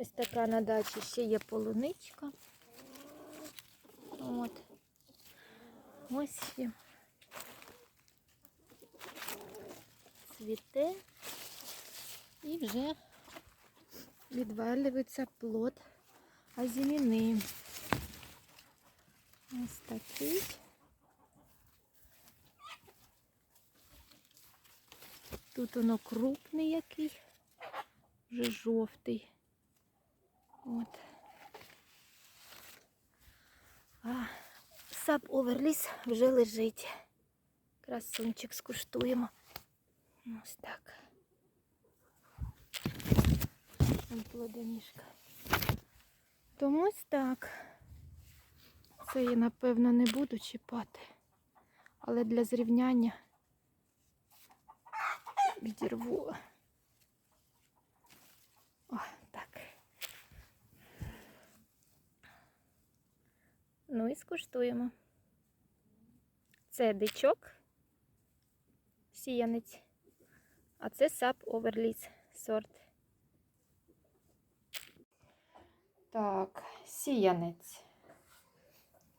Ось така на дачі ще є полуничка. От. Ось ще. Цвіте. І вже відвалюється плод азіміни. Ось такий. Тут воно крупний який, вже жовтий. От. А сап оверліс вже лежить. Красунчик скуштуємо. Ось так. Там плодоніжка. Тому ось так. Це я, напевно, не буду чіпати. Але для зрівняння відірву. О, так. Ну і скуштуємо. Це дичок, сіянець, а це сап оверліс сорт. Так, сіянець.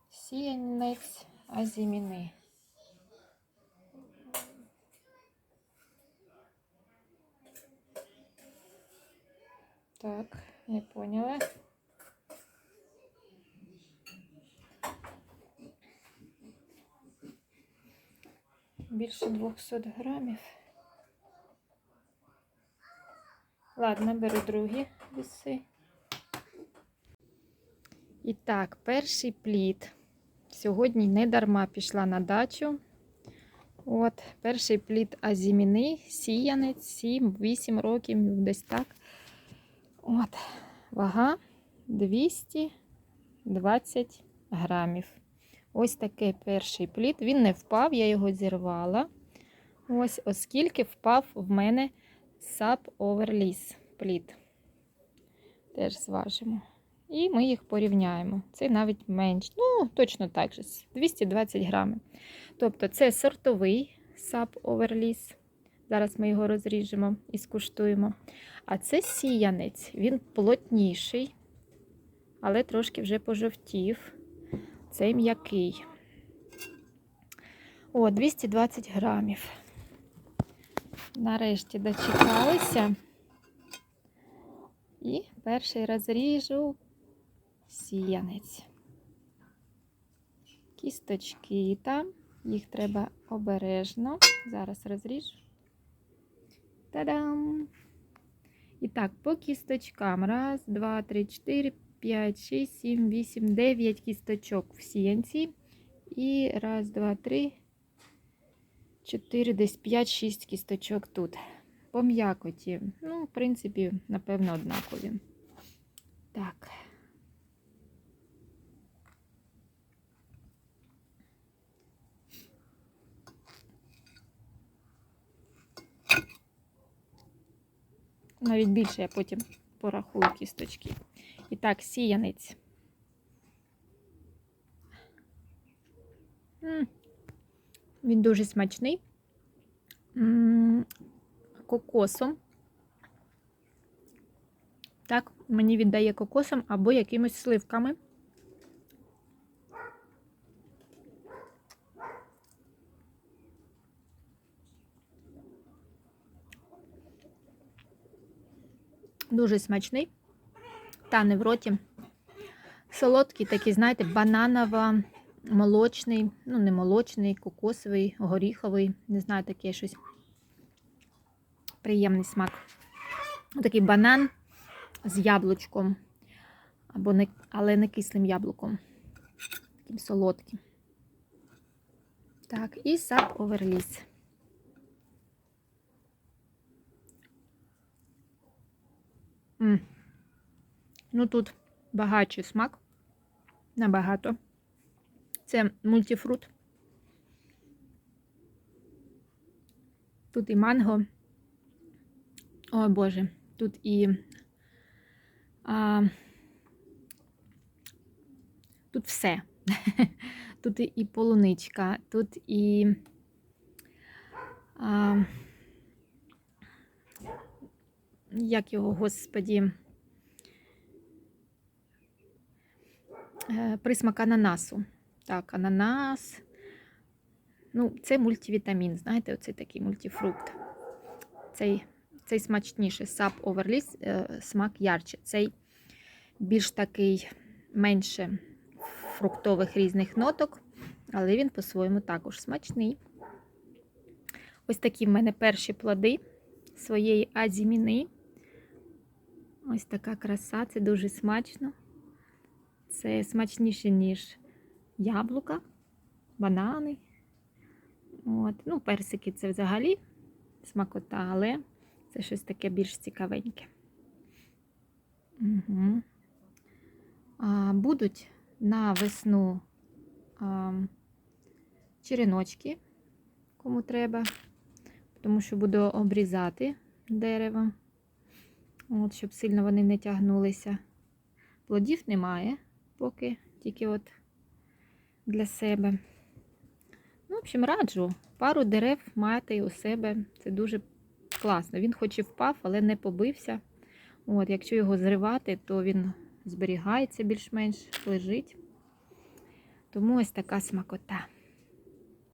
Сіянець азіміни. Так, не поняла. Більше 200 грамів. Ладно, беру другі віси. І так, перший плід. Сьогодні не дарма пішла на дачу. От, перший плід азіміни, сіянець, 7-8 років, десь так. От, вага 220 грамів. Ось такий перший плід. Він не впав, я його зірвала. Ось, оскільки впав в мене сап оверліс плід. Теж зважимо. І ми їх порівняємо. Це навіть менш. Ну, точно так же, 220 грамів. Тобто це сортовий сап оверліс. Зараз ми його розріжемо і скуштуємо. А це сіянець, він плотніший, але трошки вже пожовтів. Цей м'який. О, 220 грамів. Нарешті дочекалися. І перший розріжу сіянець. Кісточки там, їх треба обережно. Зараз розріжу. Та-дам! І так, по кісточкам. Раз, два, три, чотири, п'ять, шість, сім, вісім, дев'ять кісточок в сіянці. І раз, два, три, чотири, десь п'ять, шість кісточок тут. По м'якоті. Ну, в принципі, напевно, однакові. Так. Навіть більше я потім порахую кісточки. І так, сіянець. М, Він дуже смачний. Кокосом. Так, мені віддає кокосом або якимось сливками. Дуже смачний. Тане в роті. Солодкий такий, знаєте, бананово молочний, ну не молочний, кокосовий, горіховий, не знаю, таке щось. Приємний смак. Такий банан з яблучком, або не, але не кислим яблуком. Таким солодким. Так, і сап оверліс. М. Ну тут багатший смак. Набагато. Це мультифрут. Тут і манго. О Боже, тут і а, тут все. Тут і, полуничка, тут і а, як його, господі, присмак ананасу. Так, ананас. Ну, це мультивітамін, знаєте, оцей такий мультифрукт. Цей, цей смачніше. Сап оверліс, е, смак ярче. Цей більш такий менше фруктових різних ноток, але він по-своєму також смачний. Ось такі в мене перші плоди своєї азіміни. Ось така краса, це дуже смачно. Це смачніше, ніж яблука, банани. От. Ну, персики це взагалі смакота, але це щось таке більш цікавеньке. Угу. А, будуть на весну а, череночки, кому треба, тому що буду обрізати дерево, от, щоб сильно вони не тягнулися. Плодів немає, поки тільки от для себе. Ну, в общем, раджу пару дерев мати у себе. Це дуже класно. Він хоч і впав, але не побився. От, якщо його зривати, то він зберігається більш-менш, лежить. Тому ось така смакота.